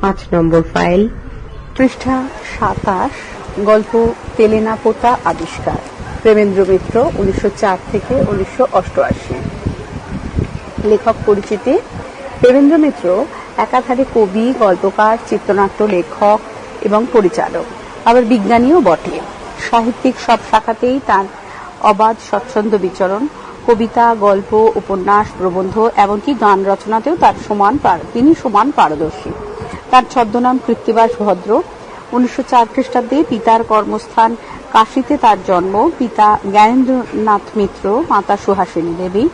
পাঁচ নম্বর ফাইল। পৃষ্ঠা সাতাশ, গল্প তেলেনা পোতা আবিষ্কার। প্রেমেন্দ্র মিত্র, উনিশশো চার থেকে উনিশশো অষ্টআশি। লেখক পরিচিতি, প্রেমেন্দ্র মিত্র, একাধারে কবি, গল্পকার, চিত্রনাট্য লেখক এবং পরিচালক। আবার বিজ্ঞানীও বটে। সাহিত্যিক সব শাখাতেই তার অবাধ স্বচ্ছন্দ বিচরণ, কবিতা, গল্প, উপন্যাস, প্রবন্ধ, এমনকি গান রচনাতেও তার সমান তিনি সমান পারদর্শী। তার ছদ্মনাম কৃত্তিবাস ভদ্র। উনিশশো চার খ্রিস্টাব্দে পিতার কর্মস্থান কাশীতে তার জন্ম। পিতা জ্ঞানেন্দ্রনাথ মিত্র, মাতা সুহাসিনী দেবী।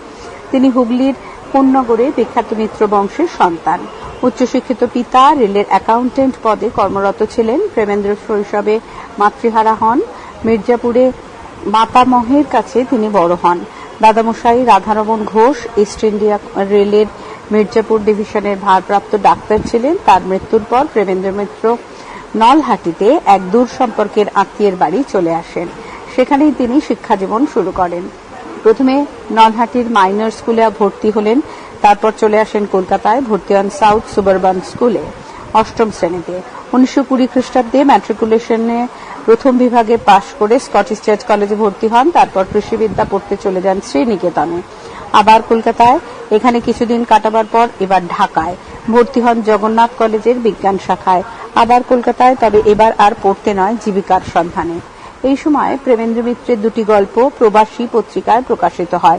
তিনি হুগলির কোন্নগরে বিখ্যাত মিত্র বংশের সন্তান। উচ্চশিক্ষিত পিতা রেলের অ্যাকাউন্টেন্ট পদে কর্মরত ছিলেন। প্রেমেন্দ্র শৈশবে মাতৃহারা হন। মির্জাপুরে মাতামহের কাছে তিনি বড় হন। দাদামশাই রাধারমন ঘোষ, ইস্ট ইন্ডিয়া রেলের মির্জাপুর ডিভিশনের ভারপ্রাপ্ত ডাক্তার ছিলেন। তার মৃত্যুর পর প্রেমেন্দ্র মিত্র নলহাটিতে এক দূর সম্পর্কের আত্মীয়ের বাড়ি চলে আসেন। সেখানেই তিনি শিক্ষাজীবন শুরু করেন। প্রথমে নলহাটির মাইনর স্কুলে ভর্তি হলেন, তারপর চলে আসেন কলকাতায় ভর্তি হন সাউথ সুবারবান স্কুলে অষ্টম শ্রেণীতে। উনিশশো কুড়ি খ্রিস্টাব্দে ম্যাট্রিকুলেশনে প্রথম বিভাগে পাশ করে স্কটিশ চার্চ কলেজে ভর্তি হন, তারপর কৃষিবিদ্যা পড়তে চলে যান শ্রীনিকেতনে। আবার কলকাতায়। এখানে কিছুদিন কাটাবার পর এবার ঢাকায়। ভর্তি হন জগন্নাথ কলেজের বিজ্ঞান শাখায়। আবার কলকাতায়, তবে এবার আর পড়তে নয় জীবিকার সন্ধানে। এই সময় প্রেমেন্দ্র মিত্রের দুটি গল্প প্রবাসী পত্রিকায় প্রকাশিত হয়।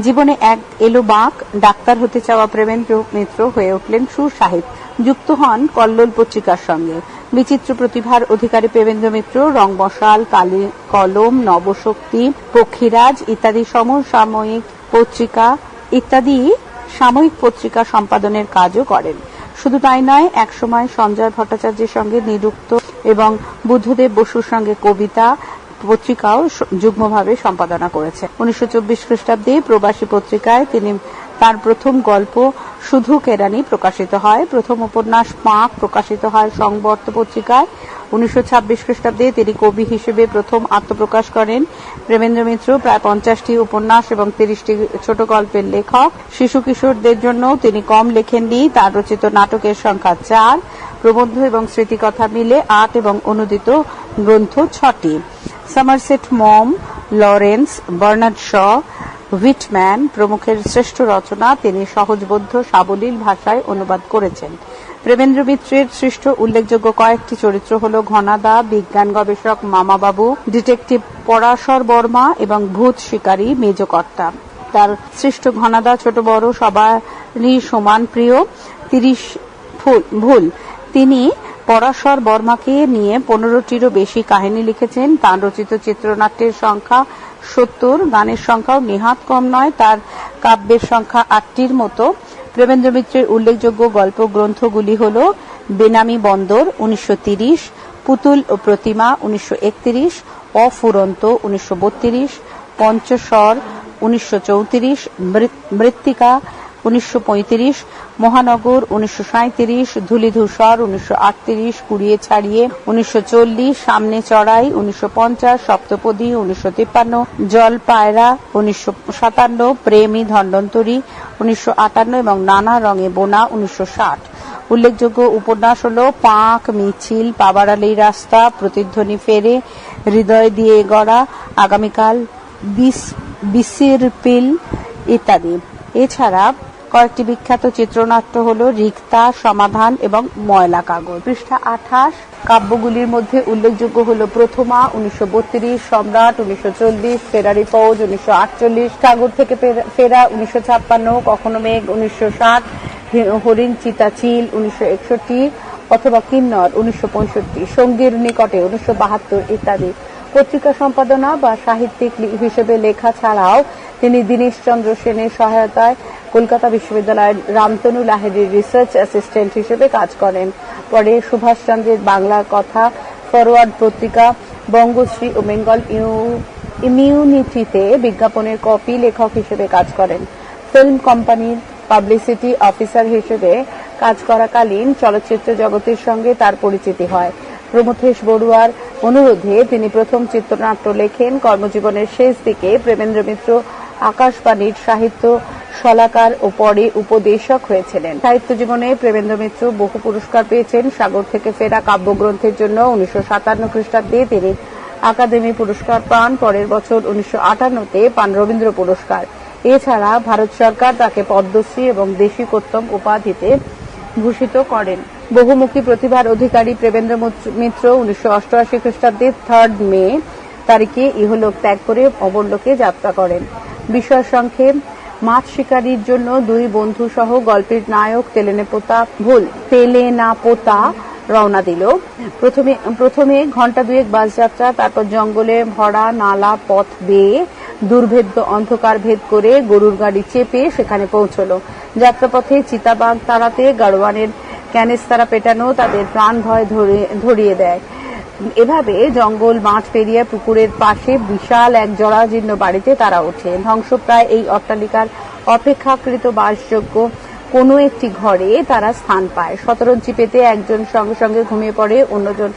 জীবনে এক এলো বাঁক, ডাক্তার হতে চাওয়া প্রেমেন্দ্র মিত্র হয়ে উঠলেন সুসাহিব যুক্ত হন কল্লোল পত্রিকার সঙ্গে। বিচিত্র প্রতিভার অধিকারী প্রেমেন্দ্র মিত্র, রংমশাল, কালি কলম, নবশক্তি, পক্ষীরাজ ইত্যাদি সমসাময়িক পত্রিকা ইত্যাদি সাময়িক পত্রিকা সম্পাদনের কাজও করেন। শুধু তাই নয়, একসময় সঞ্জয় ভট্টাচার্যের সঙ্গে নিযুক্ত এবং বুদ্ধদেব বসুর সঙ্গে কবিতা পত্রিকাও যুগ্মভাবে সম্পাদনা করেছে। উনিশশো চব্বিশ খ্রিস্টাব্দে প্রবাসী পত্রিকায় তিনি তার প্রথম গল্প শুধু কেরানি প্রকাশিত হয়। প্রথম উপন্যাস পাঁক প্রকাশিত হয় সংবর্ত পত্রিকায়। উনিশশো ছাব্বিশ খ্রিস্টাব্দে তিনি কবি হিসেবে প্রথম আত্মপ্রকাশ করেন। প্রেমেন্দ্র মিত্র প্রায় পঞ্চাশটি উপন্যাস এবং তিরিশটি ছোট গল্পের লেখক। শিশু কিশোরদের জন্য তিনি কম লেখেননি, তার রচিত নাটকের সংখ্যা চার। প্রবন্ধ এবং স্মৃতিকথা মিলে আট এবং অনুদিত গ্রন্থ ছটি। Somerset Maugham Lawrence Bernard Shaw Whitman প্রমুখের শ্রেষ্ঠ রচনা তিনি সহজবোধ্য সাবলীল ভাষায় অনুবাদ করেছেন। প্রেমেন্দ্র মিত্রের সৃষ্ট উল্লেখযোগ্য কয়েকটি চরিত্র হল ঘনাদা, বিজ্ঞান গবেষক মামাবাবু, ডিটেকটিভ পরাশর বর্মা এবং ভূত শিকারী মেজকর্তা। তার সৃষ্ট ঘনাদা ছোট বড় সবারই সমান প্রিয়, তিরিশ ভুল। তিনি পরাশর বর্মাকে নিয়ে পনেরোটিরও বেশি কাহিনী লিখেছেন। তার রচিত চিত্রনাট্যের সংখ্যা সত্তর, গানের সংখ্যাও নেহাত কম নয়। তার কাব্যের সংখ্যা আটটির মতো। প্রেমেন্দ্র মিত্রের উল্লেখযোগ্য গল্প গ্রন্থগুলি হল বেনামি বন্দর উনিশশো পুতুল ও প্রতিমা উনিশশো একত্রিশ, অফুরন্ত উনিশশো পঞ্চস্বর উনিশশো চৌত্রিশ মৃত্তিকা উনিশশো পঁয়ত্রিশ, মহানগর উনিশশো সাঁত্রিশ ধুলিধূসর উনিশশো আটত্রিশ, কুড়িয়ে ছাড়িয়ে উনিশশো চল্লিশ, সামনে চড়াই উনিশশো পঞ্চাশ, সপ্তপদী উনিশশো তিপ্পান্ন জল পায়রা উনিশশো সাতান্ন, প্রেমী ধন্বন্তরী উনিশশো আটান্ন এবং নানা রঙে বোনা উনিশশো ষাট। উল্লেখযোগ্য উপন্যাস হল পাঁক, মিছিল পাবাড়ালি রাস্তা, প্রতিধ্বনি ফেরে, হৃদয় দিয়ে গড়া, আগামীকাল বিস বিসির পিল ইত্যাদি। এছাড়া কয়েকটি বিখ্যাত চিত্রনাট্য হল রিক্তা, সমাধান এবং ময়লা কাগজ। পৃষ্ঠা আঠাশ, কাব্যগুলির মধ্যে উল্লেখযোগ্য হল প্রথমা, উনিশশো বত্রিশ, সম্রাট, উনিশশো চল্লিশ, ফেরারি ফৌজ, উনিশশো আটচল্লিশ সাগর থেকে ফেরা উনিশশো ছাপ্পান্ন, কখনো মেঘ, উনিশশো সাত হরিণ চিতাচিল উনিশশো একষট্টি, অথবা কিন্নর, উনিশশো পঁয়ষট্টি, সঙ্গীর নিকটে, উনিশশো বাহাত্তর ইত্যাদি। পত্রিকা সম্পাদনা বা সাহিত্যিক হিসেবে লেখা ছাড়াও তিনি দীনেশ চন্দ্র সেনের সহায়তায় কলকাতা বিশ্ববিদ্যালয়ের রামতনু লাহিড়ির রিসার্চ অ্যাসিস্ট্যান্ট হিসেবে কাজ করেন। পরে সুভাষচন্দ্রের বাংলা কথা ফরওয়ার্ড পত্রিকা, বঙ্গশ্রী ও বেঙ্গল ইমিউনিটিতে বিজ্ঞাপনের কপি লেখক হিসেবে কাজ করেন। ফিল্ম কোম্পানির পাবলিসিটি অফিসার হিসেবে কাজ করাকালীন চলচ্চিত্র জগতের সঙ্গে তার পরিচিতি হয়। প্রমথেশ বড়ুয়ার অনুরোধে তিনি প্রথম চিত্রনাট্য লেখেন। কর্মজীবনের শেষ দিকে প্রেমেন্দ্র মিত্র আকাশবাণীর সাহিত্য শলাকার ও পরে উপদেশক হয়েছিলেন। সাহিত্য জীবনে প্রেমেন্দ্র মিত্র বহু পুরস্কার পেয়েছেন। সাগর থেকে ফেরা কাব্যগ্রন্থের জন্য উনিশশো সাতান্ন খ্রিস্টাব্দে তিনি আকাদেমি পুরস্কার পান। পরের বছর উনিশশো আটান্নতে পান রবীন্দ্র পুরস্কার। এছাড়া ভারত সরকার তাকে পদ্মশ্রী এবং দেশিকোত্তম উপাধিতে ভূষিত করেন। বহুমুখী প্রতিভার অধিকারী প্রেমেন্দ্র মিত্র উনিশশো অষ্টআশি খ্রিস্টাব্দে থার্ড মে তারিখে ইহলোক ত্যাগ করে অবরলোকে যাত্রা করেন। বিষয় সংক্ষেপ। মাছ শিকারীর জন্য দুই বন্ধু সহ গল্পের নায়ক তেলেনেপোতা ভুল। তেলেনাপোতা রওনা দিল। প্রথমে প্রথমে ঘণ্টা দুয়েক বাস যাত্রা, তারপর জঙ্গলে ভরা নালা পথ বেয়ে দুর্ভেদ্য অন্ধকার ভেদ করে গরুর গাড়ি চেপে সেখানে পৌঁছলো। যাত্রাপথে চিতাবাঘ তাড়াতে গাড়োয়ানের ক্যানেস্তারা পেটানো, তাদের প্রাণ ভয় ধরিয়ে দেয়। এভাবে জঙ্গল, মাঠ পেরিয়ে পুকুরের পাশে বিশাল এক জরাজীর্ণ বাড়িতে তারা ওঠে। ধ্বংসপ্রায় এই অট্টালিকার অপেক্ষাকৃত বাসযোগ্য কোনো একটি ঘরে তারা স্থান পায়। শতরঞ্জি পেতে একজন সঙ্গে সঙ্গে ঘুমিয়ে পড়ে, অন্যজন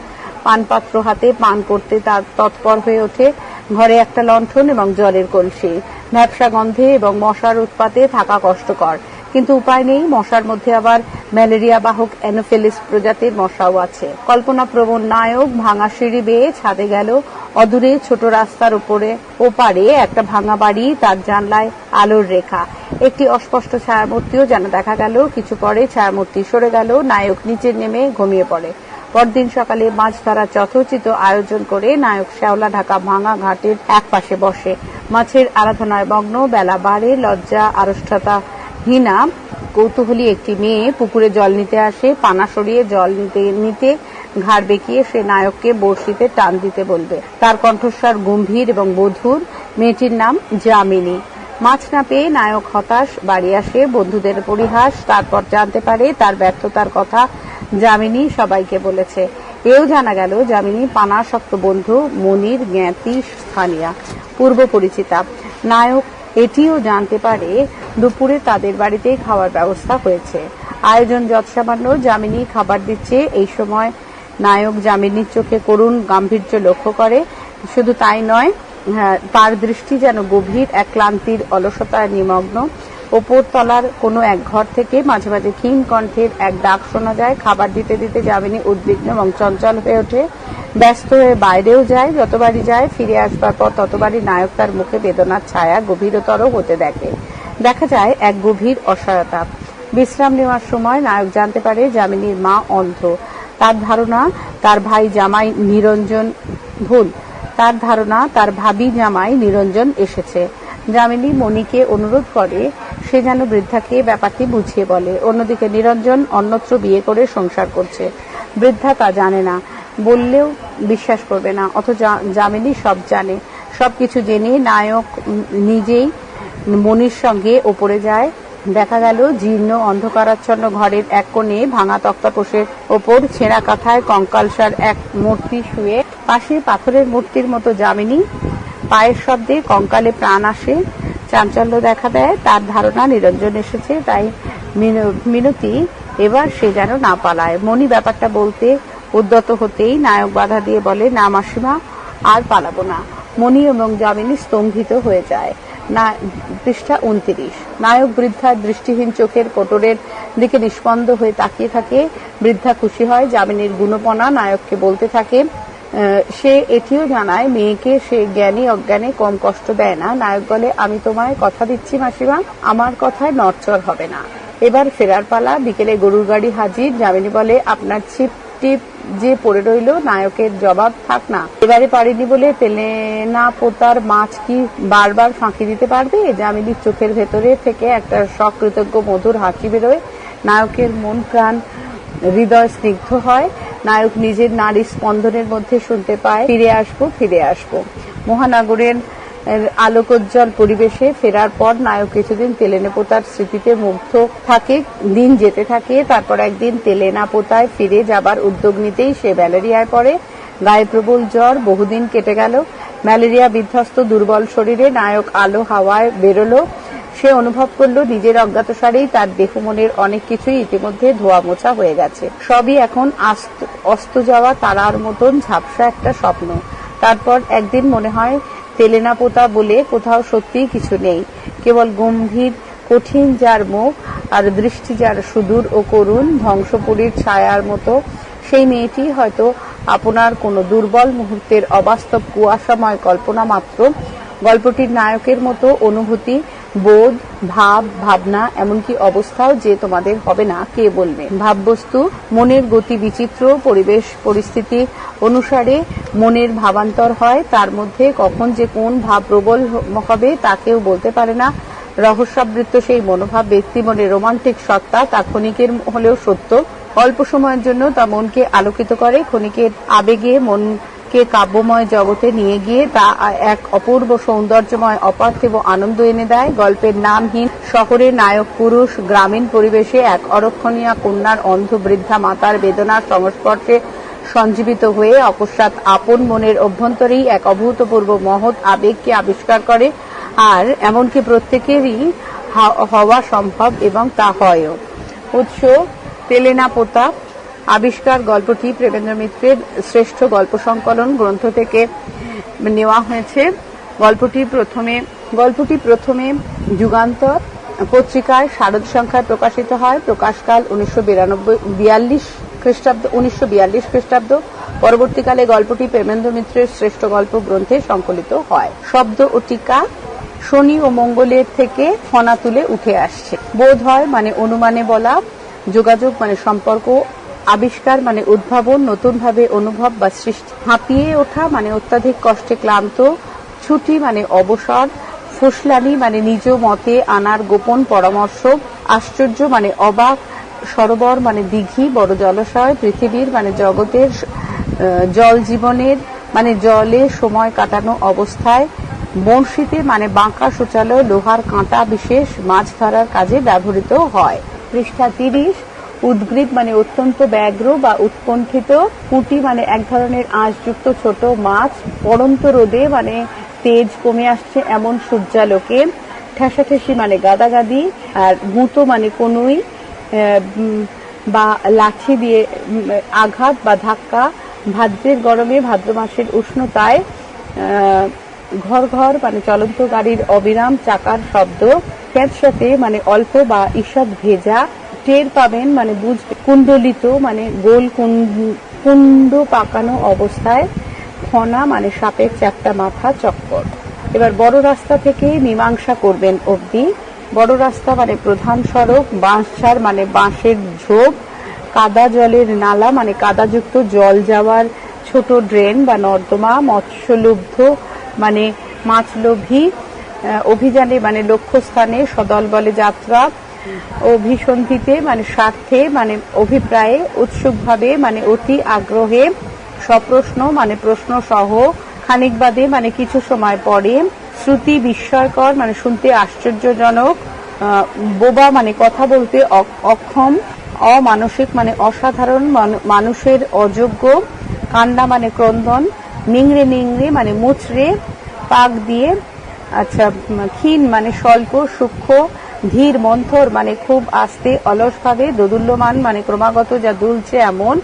পানপাত্র হাতে পান করতে তার তৎপর হয়ে ওঠে। ঘরে একটা লণ্ঠন এবং জলের কলসি। ভ্যাবসা গন্ধে এবং মশার উৎপাতে থাকা কষ্টকর। কিন্তু উপায় নেই, মশার মধ্যে আবার ম্যালেরিয়া বাহক অ্যানোফেলিস প্রজাতির মশাও আছে। কল্পনা প্রবণ নায়ক ভাঙা সিঁড়ি বেয়ে ছাদে গেল। অদূরে ছোট রাস্তার উপরে, ওপারে একটা ভাঙা বাড়ি, তার জানলায় আলোর রেখা। একটি অস্পষ্ট ছায়ামূর্তিও যেন দেখা গেল। কিছু পরে ছায়ামূর্তি সরে গেল। নায়ক নিচে নেমে ঘুমিয়ে পড়ে। পরদিন সকালে মাছ ধরার যথোচিত আয়োজন করে নায়ক শ্যাওলা ঢাকা ভাঙা ঘাটের এক পাশে বসে। মাছের আরাধনায় মগ্ন, বেলা বাড়ে, লজ্জা আড়ষ্টতা হিনা কৌতূহলী একটি মেয়ে পুকুরে জল নিতে আসে, পানা সরিয়ে জল নিতে নিতে ঘাড় বেঁকিয়ে সে নায়ককে বড়শিতে টান দিতে বলবে। তার কণ্ঠস্বর গম্ভীর এবং বধুর মেয়েটির নাম যামিনী। মাছ না পেয়ে নায়ক হতাশ, বাড়ি আসে, বন্ধুদের পরিহাস, তারপর জানতে পারে তার ব্যর্থতার কথা যামিনী সবাইকে বলেছে। এও জানা গেল, যামিনী পানাসক্ত বন্ধু, মনির, জ্ঞাতি, স্থানীয়া, পূর্ব পরিচিতা। নায়ক এটিও জানতে পারে দুপুরে তাদের বাড়িতে খাওয়ার ব্যবস্থা হয়েছে। আয়োজন যৎসামান্য যামিনী খাবার দিচ্ছে। এই সময় নায়ক যামিনীর চোখে করুণ গাম্ভীর্য লক্ষ্য করে। শুধু তাই নয় হ্যাঁ, তার দৃষ্টি যেন গভীর এক ক্লান্তির অলসতায় নিমগ্ন। ওপর তলার কোনো এক ঘর থেকে মাঝে মাঝে ক্ষীণ কণ্ঠের এক ডাক শোনা যায়। খাবার দিতে দিতে যামিনী উদ্বিগ্ন এবং চঞ্চল হয়ে ওঠে। ব্যস্ত হয়ে বাইরেও যায় যতবারই যায় ফিরে আসবার পর ততবারই নায়ক তার মুখে বেদনার ছায়া গভীরতর হতে দেখে। দেখা যায় এক গভীর অসহায়তা। বিশ্রাম নেওয়ার সময় নায়ক জানতে পারে যামিনীর মা অন্ধ। তার ধারণা, তার ভাই জামাই নিরঞ্জন ভুল। তার ধারণা, তার ভাবি জামাই নিরঞ্জন এসেছে। যামিনী মণিকে অনুরোধ করে, সে যেন বৃদ্ধাকে ব্যাপারটি বুঝিয়ে বলে। অন্যদিকে নিরঞ্জন অন্যত্র বিয়ে করে সংসার করছে। বৃদ্ধা তা জানে না, বললেও বিশ্বাস করবে না। অথচ যামিনী সব জানে। সবকিছু জেনে নায়ক নিজেই মনির সঙ্গে ওপরে যায়। দেখা গেল জীর্ণ অন্ধকারাচ্ছন্ন ঘরের এক কোণে ভাঙা তক্তাপোষের ওপর ছেঁড়া কাঁথায় কঙ্কালসার এক মূর্তি শুয়ে পাশে পাথরের মূর্তির মতো যামিনী। পায়ের শব্দে কঙ্কালে প্রাণ আসে। চাঞ্চল্য দেখা দেয়, তার ধারণা নিরঞ্জন এসেছে, তাই মিন- মিনতি এবার সে যেন না পালায়। মণি ব্যাপারটা বলতে উদ্যত হতেই নায়ক বাধা দিয়ে বলে, না মাসিমা, আর পালাবো না। মণি এবং যামিনী স্তম্ভিত হয়ে যায়। না, পৃষ্ঠা উনত্রিশ। নায়ক বৃদ্ধার দৃষ্টিহীন চোখের কোটরের দিকে নিষ্পন্দ হয়ে তাকিয়ে থাকে। বৃদ্ধা খুশি হয় যামিনীর গুণপনা, নায়ককে বলতে থাকে সে এটিও জানায়, মেয়েকে সে জ্ঞানী অজ্ঞানে কম কষ্ট দেয় না। নায়ক বলে, আমি তোমায় কথা দিচ্ছি, মাসিমা। আমার কথায় নড়চড় হবে না। এবার ফেরার পালা, বিকেলে গরুর গাড়ি হাজির। যামিনী বলে, আপনার ছিপ টিপ যে পড়ে রইল, নায়কের জবাব থাক না। এবারে পারিনি বলে পেলে না পোতার মাছ কি বারবার ফাঁকি দিতে পারবে? যামিনীর চোখের ভেতরে থেকে একটা সকৃতজ্ঞ মধুর হাসি বেরোয়। নায়কের মন প্রাণ, হৃদয় স্নিগ্ধ হয়। নায়ক নিজের নারী স্পন্দনের মধ্যে শুনতে পায়, ফিরে আসব ফিরে আসব। মহানগরের আলোকোজ্জ্বল পরিবেশে ফেরার পর নায়ক কিছুদিন তেলেনে পোতার স্মৃতিতে মুগ্ধ থাকে, দিন যেতে থাকে, তারপর একদিন তেলেনা পোতায় ফিরে যাবার উদ্যোগ নিতেই সে ম্যালেরিয়ায় পড়ে। গায়ে প্রবল জ্বর, বহুদিন কেটে গেল। ম্যালেরিয়া বিধ্বস্ত দুর্বল শরীরে নায়ক আলো হাওয়ায় বেরোলো। সে অনুভব করল নিজের অজ্ঞাতসারেই তার দেহ মনের অনেক কিছুই ইতিমধ্যে ধোয়া মোছা হয়ে গেছে। সবই এখন অস্ত যাওয়া তারার মতন ঝাপসা একটা স্বপ্ন। তারপর একদিন মনে হয় তেলেনা পোতা বলে কোথাও সত্যিই কিছু নেই। কেবল গম্ভীর, কঠিন যার মুখ আর দৃষ্টি যার সুদূর ও করুণ ধ্বংসপুরীর ছায়ার মতো, সেই মেয়েটি হয়তো আপনার কোনো দুর্বল মুহূর্তের অবাস্তব কুয়াশাময় কল্পনা মাত্র। গল্পটির নায়কের মতো অনুভূতি বোধ, ভাব, ভাবনা, এমনকি অবস্থাও যে তোমাদের হবে না, কে বলবে? ভাববস্তু, মনের গতি বিচিত্র, পরিবেশ, পরিস্থিতি অনুসারে মনের ভাবান্তর হয়, তার মধ্যে কখন যে কোন ভাব প্রবল হবে, তা কেউ বলতে পারে না। রহস্যাবৃত্ত সেই মনোভাব, ব্যক্তি মনে রোমান্টিক সত্তা, তা ক্ষণিকের হলেও সত্য। অল্প সময়ের জন্য তা মনকে আলোকিত করে, ক্ষণিকের আবেগে মনকে কাব্যময় জগতে নিয়ে গিয়ে তা এক অপূর্ব সৌন্দর্যময় অপার্থিব আনন্দ এনে দেয়। গল্পের নামহীন শহরে নায়ক পুরুষ গ্রামীণ পরিবেশে এক অরক্ষণীয় কন্যার অন্ধ বৃদ্ধা মাতার বেদনার সংস্পর্শে সঞ্জীবিত হয়ে অকস্মাৎ আপন মনের অভ্যন্তরেই এক অভূতপূর্ব মহৎ আবেগকে আবিষ্কার করে আর এমনকি প্রত্যেকেরই হওয়া সম্ভব এবং তা হয়ও। উৎস, তেলেনা প্রতাপ আবিষ্কার গল্পটি প্রেমেন্দ্র মিত্রের শ্রেষ্ঠ গল্প সংকলন গ্রন্থ থেকে নেওয়া হয়েছে। গল্পটি প্রথমে গল্পটি প্রথমে যুগান্তর, পত্রিকায় শারদ সংখ্যায় প্রকাশিত হয়। প্রকাশকাল উনিশশো বিয়াল্লিশ খ্রিস্টাব্দ, উনিশশো বিয়াল্লিশ খ্রিস্টাব্দ। পরবর্তীকালে গল্পটি প্রেমেন্দ্র মিত্রের শ্রেষ্ঠ গল্প গ্রন্থে সংকলিত হয়। শব্দ ও টিকা শনি ও মঙ্গলের থেকে ফনা তুলে উঠে আসছে। বোধ হয় মানে অনুমানে বলা, যোগাযোগ মানে সম্পর্ক আবিষ্কার মানে উদ্ভাবন, নতুনভাবে অনুভব বা সৃষ্টি, হাঁপিয়ে ওঠা মানে অত্যাধিক কষ্টে ক্লান্ত, ছুটি মানে অবসর, ফুসলানি মানে নিজ মতে আনার গোপন পরামর্শ, আশ্চর্য মানে অবাক, সরোবর মানে দিঘি, বড় জলাশয়, পৃথিবীর মানে জগতের জল জীবনের মানে জলে সময় কাটানো অবস্থায় বংশীতে মানে বাঁকা শৌচালয়, লোহার কাঁটা বিশেষ মাছ ধরার কাজে ব্যবহৃত হয়। পৃষ্ঠা তিরিশ উদ্গ্রীব মানে অত্যন্ত ব্যগ্র বা উৎকণ্ঠিত, পুঁটি মানে এক ধরনের আঁশযুক্ত ছোট মাছ, পড়ন্ত রোদে মানে তেজ কমে আসছে এমন সূর্যালোকে। ঠেসাঠেসি মানে গাদাগাদি, আর গুঁতো মানে কনুই বা লাঠি দিয়ে আঘাত বা ধাক্কা। ভাদ্রের গরমে ভাদ্র মাসের উষ্ণতায় ঘর ঘর মানে চলন্ত গাড়ির অবিরাম চাকার শব্দ। ক্যাটসাতে মানে অল্প বা ঈষৎ ভেজা। টের পাবেন মানে বুঝবে, কুণ্ডলিত মানে গোল কুণ্ড পাকানো অবস্থায় ফনা মানে সাপের চারটা মাথা, চক্কর। এবার বড় রাস্তা থেকে মীমাংসা করবেন অবধি। বড় রাস্তা মানে প্রধান সড়ক, বাঁশঝাড় মানে বাঁশের ঝোপ, কাদা জলের নালা মানে কাদাযুক্ত জল যাওয়ার ছোট ড্রেন বা নর্দমা, মৎস্যলুব্ধ মানে মাছলোভী অভিযানে মানে লক্ষ্যস্থানে সদল বলে যাত্রা অভিসন্ধিতে মানে স্বার্থে মানে অভিপ্রায়ে, উৎসুকভাবে মানে অতি আগ্রহে, সপ্রশ্ন মানে প্রশ্ন সহ খানিক বাদে মানে কিছু সময় পরে শ্রুতি বিস্ময়কর মানে শুনতে আশ্চর্যজনক বোবা মানে কথা বলতে অক্ষম, অমানসিক মানে অসাধারণ মানুষের অযোগ্য, কান্না মানে ক্রন্দন, নিংড়ে নিংড়ে মানে মুচড়ে, পাক দিয়ে আচ্ছা ক্ষীণ মানে স্বল্প সূক্ষ্ম ধীর মন্থর মানে খুব আস্তে অলসভাবে দোদুল্যমান মানে ক্রমাগত যা দুলছে এমন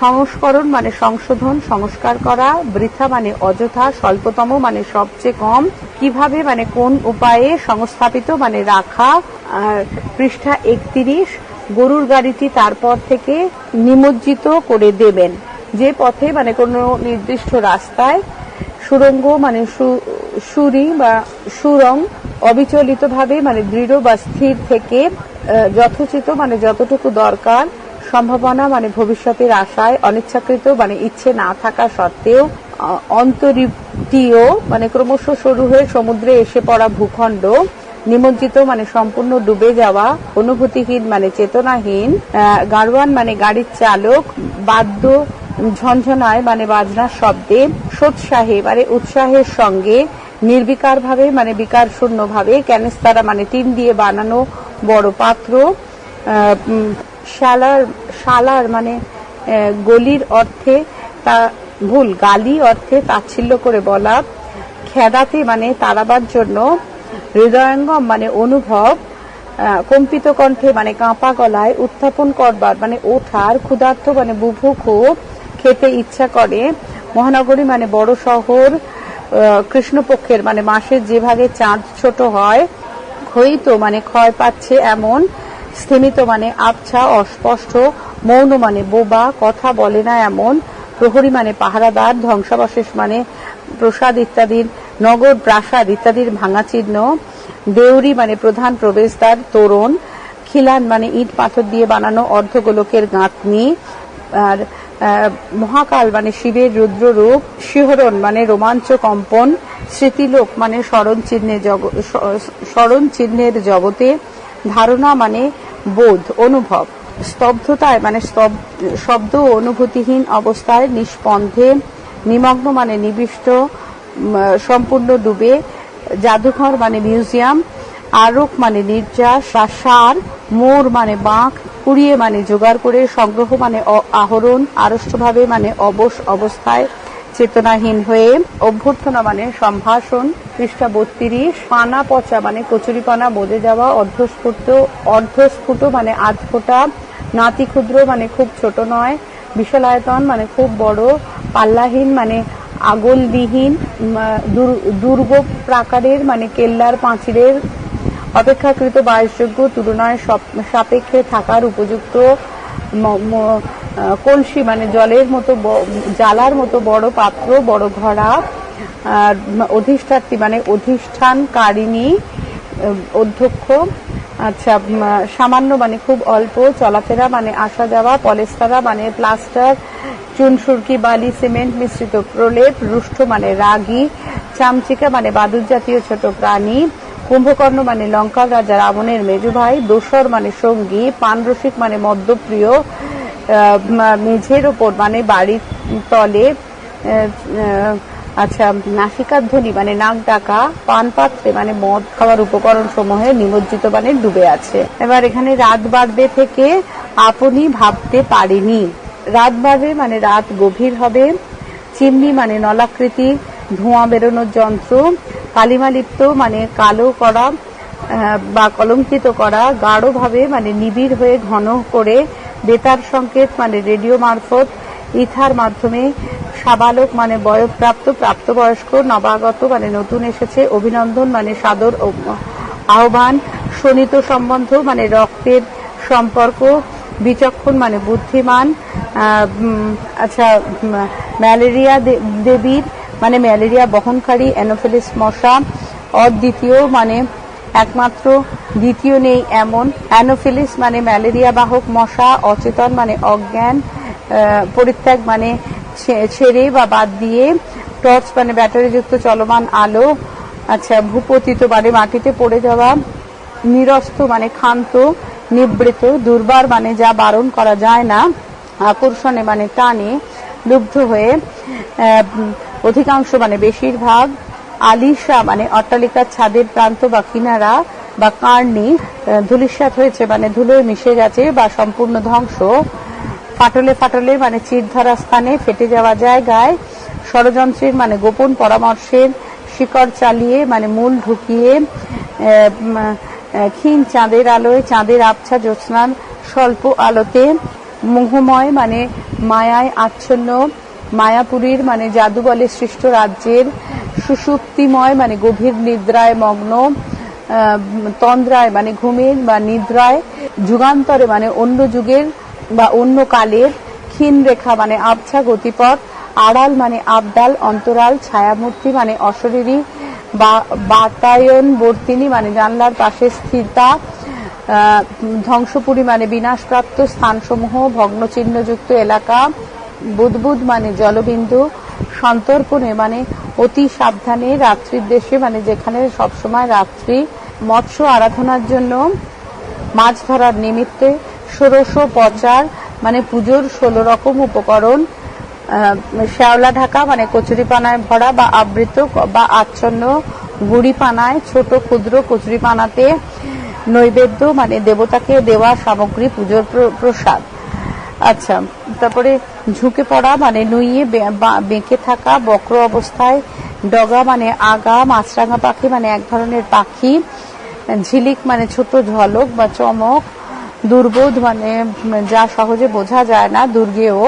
সংস্করণ মানে সংশোধন, সংস্কার করা, বৃথা মানে অযথা, স্বল্পতম মানে সবচেয়ে কম, কীভাবে মানে কোন উপায়ে সংস্থাপিত মানে রাখা পৃষ্ঠা একত্রিশ, গরুর গাড়িটি তারপর থেকে নিমজ্জিত করে দেবেন। যে পথে মানে কোনো নির্দিষ্ট রাস্তায় সুরঙ্গ মানে সুরি বা সুরং অবিচলিতভাবে মানে দৃঢ় বা স্থির থেকে যথোচিত মানে যতটুকু দরকার, সম্ভাবনা মানে ভবিষ্যতের আশায়, অনিচ্ছাকৃত মানে ইচ্ছে না থাকা সত্ত্বেও অন্তরীপটিও মানে ক্রমশ সরু হয়ে সমুদ্রে এসে পড়া ভূখণ্ড, নিমজ্জিত মানে সম্পূর্ণ ডুবে যাওয়া, অনুভূতিহীন মানে চেতনাহীন গাড়োয়ান মানে গাড়ির চালক, বাদ্য ঝনঝনায় মানে বাজনার শব্দে, সোৎসাহে মানে উৎসাহের সঙ্গে নির্বিকার ভাবে মানে বিকার শূন্য ভাবে ক্যানেস্তারা মানে টিন দিয়ে বানানো বড় পাত্র শালার শালার মানে গলির অর্থে তা ভুল, গালি অর্থে তাচ্ছিল্য করে বলা, খেদাতে মানে তাড়াবার জন্য, হৃদয়ঙ্গম মানে অনুভব কম্পিত কণ্ঠে মানে কাঁপা গলায় উত্থাপন করবার মানে ওঠার, ক্ষুধার্ত মানে বুভুক্ষ খেতে ইচ্ছা করে, মহানগরী মানে বড় শহর কৃষ্ণপক্ষের মানে মাসের যেভাবে চাঁদ ছোট হয় হয়েই তো মানে ক্ষয় পাচ্ছে এমন স্থিমিত মানে আবছা, অস্পষ্ট, মৌন মানে বোবা, কথা বলে না এমন, প্রহরী মানে পাহারাদার, ধ্বংসাবশেষ মানে প্রসাদ ইত্যাদির, নগর প্রাসাদ ইত্যাদির ভাঙা চিহ্ন, দেউরি মানে প্রধান প্রবেশদ্বার, তোরণ, খিলান মানে ইট পাথর দিয়ে বানানো অর্ধগোলকের গাঁথনি, আর মহাকাল মানে শিবের রুদ্ররূপ, শিহরণ মানে রোমাঞ্চ কম্পন, স্মৃতিলোক মানে স্মরণ চিহ্নের জগ- স- স্মরণ চিহ্নের জগতে, ধারণা মানে বোধ, অনুভব। স্তব্ধতায় মানে শব্দ অনুভূতিহীন অবস্থায় নিষ্পন্ধে, নিমগ্ন মানে নিবিষ্ট সম্পূর্ণ ডুবে, জাদুঘর মানে মিউজিয়াম আরক মানে নির্যাস বা সার মোর মানে বাঁক, কুড়িয়ে মানে জোগাড় করে, সংগ্রহ মানে আহরণ, আড়ষ্টভাবে মানে অবশ অবস্থায় চেতনাহীন হয়ে, অভ্যর্থনা মানে সম্ভাষণ, পৃষ্ঠা বত্রিশ, পানা পচা মানে কচুরিপানা বোঝে যাওয়া, অর্ধস্ফুট অর্ধস্ফুট মানে আধ ফোটা, নাতি ক্ষুদ্র মানে খুব ছোট নয়, বিশালায়তন মানে খুব বড়, পাল্লাহীন মানে আগলবিহীন দুর্গ প্রাকারের মানে কেল্লার পাঁচিরের অপেক্ষাকৃত বাসযোগ্য তুলনায় সপ- সাপেক্ষে থাকার উপযুক্ত কলসি মানে জলের মতো জ্বালার মতো বড় পাত্র, বড় ঘড়া অধিষ্ঠাত্রী মানে অধিষ্ঠানকারিণী অধ্যক্ষ আচ্ছা সামান্য মানে খুব অল্প চলাফেরা মানে আসা যাওয়া পলেস্তারা মানে প্লাস্টার চুনসুরকি বালি, সিমেন্ট মিশ্রিত প্রলেপ রুষ্ট মানে রাগী, চামচিকা মানে বাদুর জাতীয় ছোট প্রাণী কুম্ভকর্ণ মানে লঙ্কার রাজা রাবণের মেজু ভাই, দোসর মানে সঙ্গী পানরসিক মানে মদ্যপ্রিয় মেঝের ওপর মানে বাড়ির তলে আচ্ছা নাসিকার ধ্বনি মানে নাক ডাকা, পান পাত্রে মানে মদ খাওয়ার উপকরণ সমূহে নিমজ্জিত মানে ডুবে আছে। এবার এখানে রাত বাড়বে থেকে আপনি ভাবতে পারিনি। রাত বাড়বে মানে রাত গভীর হবে। চিমনি মানে নলাকৃতি ধোঁয়া বেরোনোর যন্ত্র, কালিমালিপ্ত মানে কালো করা বা কলঙ্কিত করা, গাঢ়ভাবে মানে নিবিড় হয়ে ঘন করে বেতার সংকেত মানে রেডিও মারফত, ইথার মাধ্যমে সাবালক মানে বয়প্রাপ্ত, প্রাপ্তবয়স্ক, নবাগত মানে নতুন এসেছে, অভিনন্দন মানে সাদর আহ্বান শোনিত সম্বন্ধ মানে রক্তের সম্পর্ক, বিচক্ষণ মানে বুদ্ধিমান আচ্ছা ম্যালেরিয়া দেবীর মানে ম্যালেরিয়া বহনকারী অ্যানোফিলিস মশা, অদ্বিতীয় মানে একমাত্র, দ্বিতীয় নেই এমন। অ্যানোফিলিস মানে ম্যালেরিয়া বাহক মশা, অচেতন মানে অজ্ঞান পরিত্যাগ মানে ছেড়ে বা বাদ দিয়ে, টর্চ মানে ব্যাটারিযুক্ত চলমান আলো আচ্ছা ভূপতিত মানে মাটিতে পড়ে যাওয়া, নিরস্ত মানে ক্ষান্ত, নিবৃত, দুর্বার মানে যা বারণ করা যায় না, আকর্ষণে মানে টানে, লুব্ধ হয়ে অধিকাংশ মানে বেশিরভাগ আলিশা মানে অট্টালিকার ছাদের প্রান্ত বা কিনারা বা কার্নি ধুলিস্বাত হয়েছে মানে ধুলোয় মিশে গেছে বা সম্পূর্ণ ধ্বংস। ফাটলে ফাটলে মানে চির ধরা স্থানে ফেটে যাওয়া জায়গায় ষড়যন্ত্রের মানে গোপন পরামর্শের শিকড় চালিয়ে মানে মূল ঢুকিয়ে ক্ষীণ চাঁদের আলোয়, চাঁদের আবছা জ্যোৎস্নার স্বল্প আলোতে মোহময় মানে মায়ায় আচ্ছন্ন মায়াপুরীর মানে জাদু বলে সৃষ্ট রাজ্যের সুষুপ্তিময় মানে গভীর নিদ্রায় মগ্ন তন্দ্রায় মানে ঘুমের বা নিদ্রায় যুগান্তরে মানে অন্য যুগের বা অন্য কালের ক্ষীণ রেখা মানে আবছা গতিপথ, আড়াল মানে আবডাল, অন্তরাল, ছায়ামূর্তি মানে অশরীরী, বা বাতায়ন বর্তিনী মানে জানলার পাশে স্থিরতা ধ্বংসপুরী মানে বিনাশপ্রাপ্ত স্থানসমূহ, ভগ্নচিহ্নযুক্ত এলাকা বুদবুদ মানে জলবিন্দু, সন্তর্পণে মানে অতি সাবধানে, রাত্রির দেশে মানে যেখানে সবসময় রাত্রি, মৎস্য আরাধনার জন্য, মাছ ধরার নিমিত্তে, ষোড়শ পচার মানে পুজোর ষোলো রকম উপকরণ শ্যাওলা ঢাকা মানে কচুরিপানায় ভরা বা আবৃত বা আচ্ছন্ন গুড়িপানায় ছোট ক্ষুদ্র কচুরিপানাতে নৈবেদ্য মানে দেবতাকে দেওয়া সামগ্রী পুজোর প্র- প্রসাদ। আচ্ছা তারপরে ঝুঁকে পড়া মানে নুইয়ে বেঁকে থাকা বক্র অবস্থায় ডগা মানে আগা মাছরাঙা পাখি মানে এক ধরনের পাখি ঝিলিক মানে ছোট ঝলক বা চমক দুর্বোধ মানে যা সহজে বোঝা যায় না দুর্গেও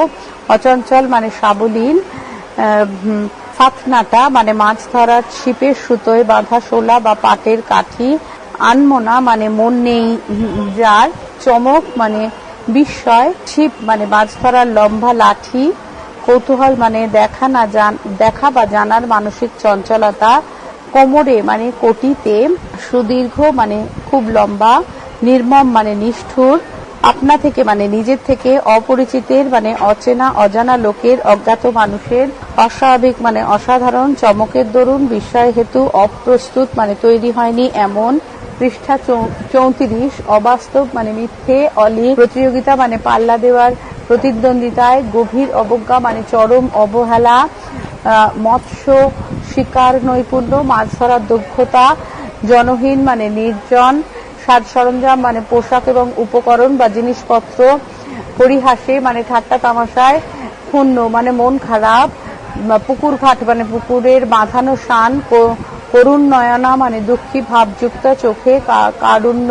অচঞ্চল মানে সাবলীন আহ, ফাতনাটা মানে মাছ ধরার ছিপের সুতোয় বাঁধা শোলা বা পাটের কাঠি আনমোনা মানে মন নেই যার চমক মানে বিস্ময়, ছিপ মানে মাছ ধরার লম্বা লাঠি, কৌতূহল মানে দেখা না জান, দেখা বা জানার মানসিক চঞ্চলতা, কোমরে মানে কোটিতে সুদীর্ঘ মানে খুব লম্বা, নির্মম মানে নিষ্ঠুর, আপনা থেকে মানে নিজের থেকে অপরিচিতের মানে অচেনা, অজানা লোকের, অজ্ঞাত মানুষের, অস্বাভাবিক মানে অসাধারণ, চমকের দরুন, বিস্ময় হেতু অপ্রস্তুত মানে তৈরি হয়নি এমন পৃষ্ঠা চৌত্রিশ, অবাস্তব মানে মিথ্যে, অলি, প্রতিযোগিতা মানে পাল্লা দেওয়ার প্রতিদ্বন্দ্বিতায় গভীর অবজ্ঞা মানে চরম অবহেলা মৎস্য শিকার, নৈপুণ্য মাছ ধরার দক্ষতা, জনহীন মানে নির্জন, সাজ সরঞ্জাম মানে পোশাক এবং উপকরণ বা জিনিসপত্র, পরিহাসে মানে ঠাট্টা তামাশায় ক্ষুণ্ণ মানে মন খারাপ পুকুর ঘাট মানে পুকুরের বাঁধানো শান করুণ নয়না মানে দুঃখী, ভাবযুক্ত চোখে কারুণ্য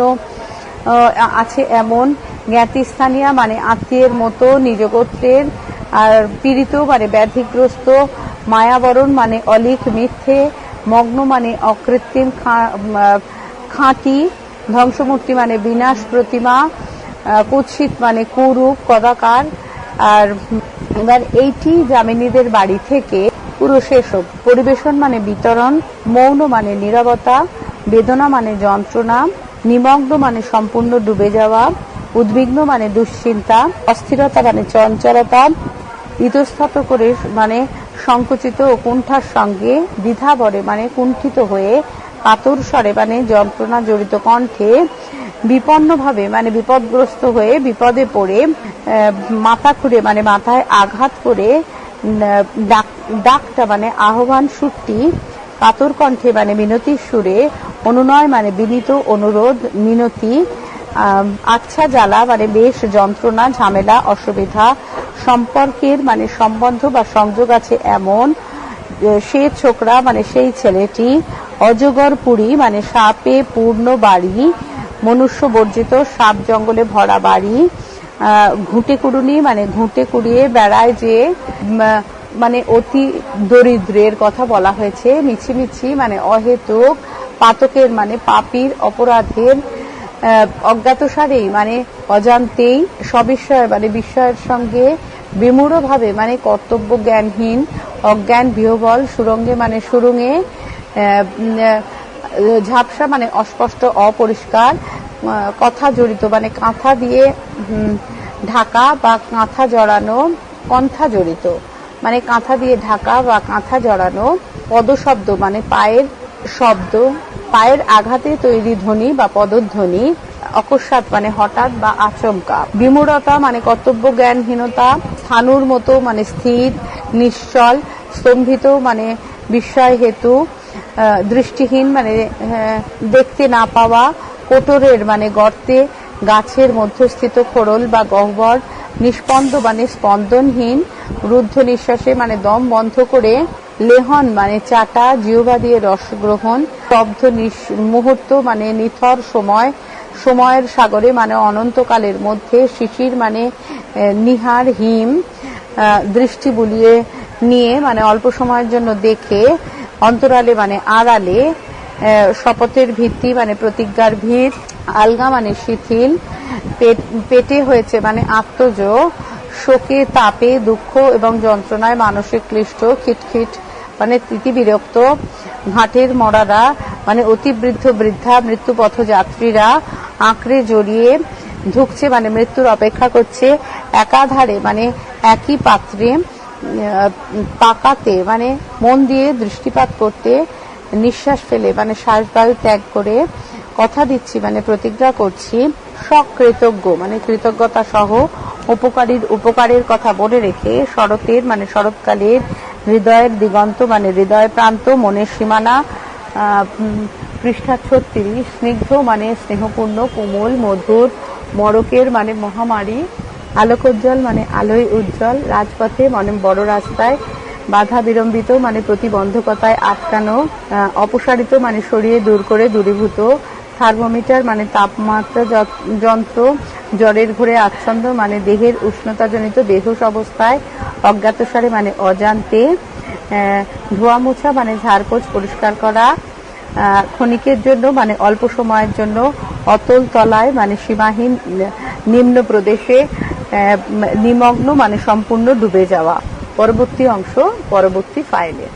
আছে এমন। জ্ঞাতিস্থানীয় মানে আত্মীয়ের মতো নিজ গোত্রের আর পীড়িত মানে ব্যাধিগ্রস্ত। মায়াবরণ মানে অলিক মিথ্যে। মগ্ন মানে অকৃত্রিম খাঁটি। ধ্বংসমূর্তি মানে বিনাশ, প্রতিমা। কুৎসিত মানে কুরূপ, কদাকার। আর, এবার এইটি জামিনীদের বাড়ি থেকে পুরো শেষ হোক পরিবেশন মানে বিতরণ, মৌন মানে নীরবতা, বেদনা মানে যন্ত্রণা, নিমগ্ন মানে সম্পূর্ণ ডুবে যাওয়া, উদ্বিগ্ন মানে দুশ্চিন্তা, অস্থিরতা মানে চঞ্চলতা, ইতস্তত করে মানে সংকুচিত ও কুণ্ঠার সঙ্গে দ্বিধাবরে মানে কুণ্ঠিত হয়ে কাতর স্বরে মানে যন্ত্রণা জড়িত কণ্ঠে বিপন্নভাবে মানে বিপদগ্রস্ত হয়ে বিপদে পড়ে মাথা খুঁড়ে মানে মাথায় আঘাত করে ডাকটা মানে আহ্বান সুরটি, কাতর কণ্ঠে মানে মিনতির সুরে, অনুনয় মানে বিনীত অনুরোধ, মিনতি আচ্ছা জ্বালা মানে বেশ যন্ত্রণা, ঝামেলা, অসুবিধা, সম্পর্কের মানে সম্বন্ধ বা সংযোগ আছে এমন সে ছোকরা মানে সেই ছেলেটি, অজগর পুরী মানে সাপে পূর্ণ বাড়ি মনুষ্য বর্জিত সাপ জঙ্গলে ভরা বাড়ি ঘুঁটে কুড়ুনি মানে ঘুঁটে কুড়িয়ে বেড়ায় যে মানে অতি দরিদ্রের কথা বলা হয়েছে, মিছিমিছি মানে অহেতুক, পাতকের মানে পাপির, অপরাধের অজ্ঞাতসারেই মানে অজান্তেই, সবিস্ময় মানে বিস্ময়ের সঙ্গে বিমূঢ়ভাবে মানে কর্তব্য জ্ঞানহীন অজ্ঞান, বিহবল, সুরঙ্গে মানে সুরঙ্গে ঝাপসা মানে অস্পষ্ট, অপরিষ্কার কথা জড়িত মানে কাঁথা দিয়ে ঢাকা বা কাঁথা জড়ানো, কণ্ঠা জড়িত। মানে কাঁথা দিয়ে ঢাকা বা কাঁথা জড়ানো, পদশব্দ মানে পায়ের শব্দ, পায়ের আঘাতে তৈরি ধ্বনি বা পদধ্বনি, অকস্মাৎ মানে হঠাৎ বা আচমকা। বিমূঢ়তা মানে কর্তব্য, জ্ঞানহীনতা স্থানুর মতো মানে স্থির, নিশ্চল, স্তম্ভিত মানে বিস্ময় হেতু দৃষ্টিহীন মানে দেখতে না পাওয়া কোটরের মানে গর্তে, গাছের মধ্যস্থিত খোড়ল বা গহ্বর, নিষ্পন্দ মানে স্পন্দনহীন, রুদ্ধ নিঃশ্বাসে মানে দম বন্ধ করে, লেহন মানে চাটা, জিহ্বা দিয়ে রস গ্রহণ, স্তব্ধ মুহূর্ত মানে নিথর সময়, সময়ের সাগরে মানে অনন্তকালের মধ্যে, শিশির মানে নিহার হিম দৃষ্টি বুলিয়ে নিয়ে মানে অল্প সময়ের জন্য দেখে, অন্তরালে মানে আড়ালে শপথের ভিত্তি মানে প্রতিজ্ঞার ভিত, আলগা মানে শিথিল, পেট- হয়েছে মানে আত্মজ শোকে তাপে দুঃখ এবং যন্ত্রণায় মানসিক ক্লিষ্ট, খিটখিট মানে তৃতি বিরক্ত, ঘাটের মরারা মানে অতি বৃদ্ধ বৃদ্ধা, মৃত্যু পথযাত্রীরা আঁকড়ে জড়িয়ে ঢুকছে মানে মৃত্যুর অপেক্ষা করছে, একাধারে মানে একই পাত্রে পাকাতে মানে মন দিয়ে দৃষ্টিপাত করতে নিঃশ্বাস ফেলে মানে শ্বাসবায়ু ত্যাগ করে কথা দিচ্ছি মানে প্রতিজ্ঞা করছি সকৃতজ্ঞ মানে কৃতজ্ঞতা সহ উপকারীর, উপকারের কথা বলে রেখে শরতের মানে শরৎকালের হৃদয়ের দিগন্ত মানে হৃদয় প্রান্ত, মনের সীমানা পৃষ্ঠা ছত্রিশ, স্নিগ্ধ মানে স্নেহপূর্ণ, কোমল, মধুর, মরকের মানে মহামারী, আলোকোজ্জ্বল মানে আলোয় উজ্জ্বল, রাজপথে মানে বড় রাস্তায় বাধা বিলম্বিত মানে প্রতিবন্ধকতায় আটকানো অপসারিত মানে সরিয়ে দূর করে দূরীভূত, থার্মোমিটার মানে তাপমাত্রা যন্ত্র, জ্বরের ঘুরে আচ্ছন্দ মানে দেহের উষ্ণতাজনিত বেহুশ অবস্থায় অজ্ঞাতসারে মানে অজান্তে ধোয়া মোছা মানে ঝাড়পোছ পরিষ্কার করা ক্ষণিকের জন্য মানে অল্প সময়ের জন্য অতল তলায় মানে সীমাহীন, নিম্ন প্রদেশে নিমগ্ন মানে সম্পূর্ণ ডুবে যাওয়া। পরবর্তী অংশ পরবর্তী ফাইলে